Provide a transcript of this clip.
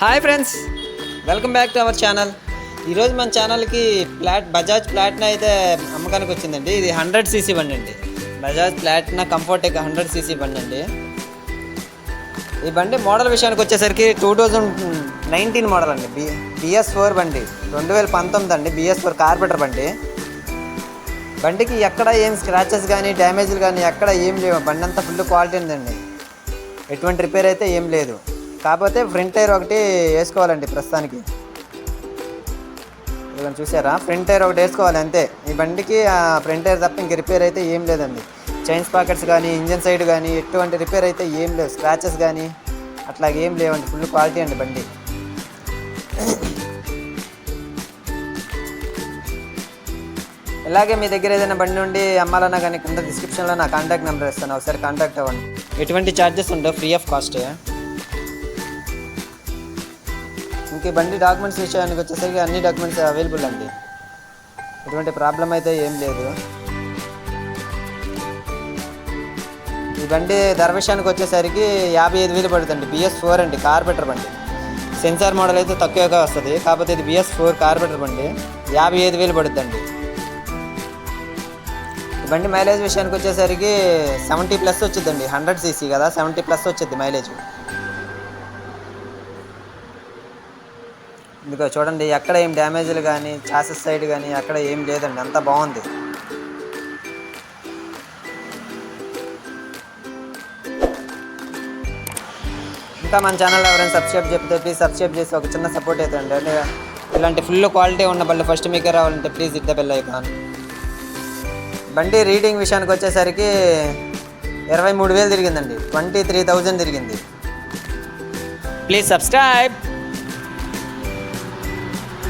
Hi friends welcome back to our channel. ఈరోజు మన ఛానల్కి ప్లాట్ బజాజ్ ప్లాట్నా అయితే అమ్మకానికి వచ్చిందండి. ఇది హండ్రెడ్ సీసీ బండి అండి. Bajaj Platina ComforTec hundred CC బండి అండి. ఈ బండి మోడల్ విషయానికి వచ్చేసరికి టూ థౌజండ్ నైన్టీన్ మోడల్ అండి. బి బిఎస్ ఫోర్ బండి. రెండు వేల పంతొమ్మిది అండి బిఎస్ ఫోర్ కార్పెటర్ బండి. బండికి ఎక్కడ ఏం స్క్రాచెస్ కానీ డ్యామేజ్లు కానీ ఎక్కడ ఏం లేవు. బండి అంతా ఫుల్ క్వాలిటీ ఉందండి. ఎటువంటి రిపేర్ అయితే ఏం లేదు. కాకపోతే ఫ్రంట్ టైర్ ఒకటి వేసుకోవాలండి ప్రస్తుతానికి. ఇదిగోండి చూసారా? ఫ్రంట్ టైర్ ఒకటి వేసుకోవాలి అంతే. ఈ బండికి ఫ్రంట్ టైర్ తప్ప ఇంక రిపేర్ అయితే ఏం లేదండి. చైన్స్ పాకెట్స్ కానీ ఇంజన్ సైడ్ కానీ ఎటువంటి రిపేర్ అయితే ఏం లేవు. స్క్రాచెస్ కానీ అట్లా ఏం లేవండి. ఫుల్ క్వాలిటీ అండి బండి. ఇలాగే మీ దగ్గర ఏదైనా బండి నుండి అమ్మాలన్నా కానీ కింద డిస్క్రిప్షన్లో నా కాంటాక్ట్ నెంబర్ ఇస్తాను. ఒకసారి కాంటాక్ట్ అవ్వండి. ఎటువంటి ఛార్జెస్ ఉండవు. ఫ్రీ ఆఫ్ కాస్ట్ ఇంక బండి డాక్యుమెంట్స్ విషయానికి వచ్చేసరికి అన్ని డాక్యుమెంట్స్ అవైలబుల్ అండి. ఎటువంటి ప్రాబ్లం అయితే ఏం లేదు. ఈ బండి ధర విషయానికి వచ్చేసరికి యాభై ఐదు వేలు పడుతుంది. బిఎస్ ఫోర్ అండి కార్పెటర్ బండి. సెన్సార్ మోడల్ అయితే తక్కువగా వస్తుంది. కాకపోతే ఇది బిఎస్ ఫోర్ కార్పెటర్ బండి. యాభై ఐదు వేలు పడుతుందండి బండి మైలేజ్ విషయానికి వచ్చేసరికి సెవెంటీ ప్లస్ వచ్చిందండి హండ్రెడ్ సీసీ కదా సెవెంటీ ప్లస్ వచ్చింది మైలేజ్ ఇదిగో చూడండి ఎక్కడ ఏం డ్యామేజ్లు కానీ చాసెస్ సైడ్ కానీ ఎక్కడ ఏం లేదండి. అంతా బాగుంది. ఇంకా మన ఛానల్ ఎవరైనా సబ్స్క్రైబ్ చెప్తే ప్లీజ్ సబ్స్క్రైబ్ చేసి ఒక చిన్న సపోర్ట్ అవుతుంది అంటే ఇలాంటి ఫుల్ క్వాలిటీ ఉన్న బళ్ళు ఫస్ట్ మీకే రావాలంటే ప్లీజ్ ఇద్ద బెల్ ఐకాన్ బండి రీడింగ్ విషయానికి వచ్చేసరికి ఇరవై మూడు వేలు తిరిగిందండి. ట్వంటీ త్రీ థౌజండ్ తిరిగింది. Please subscribe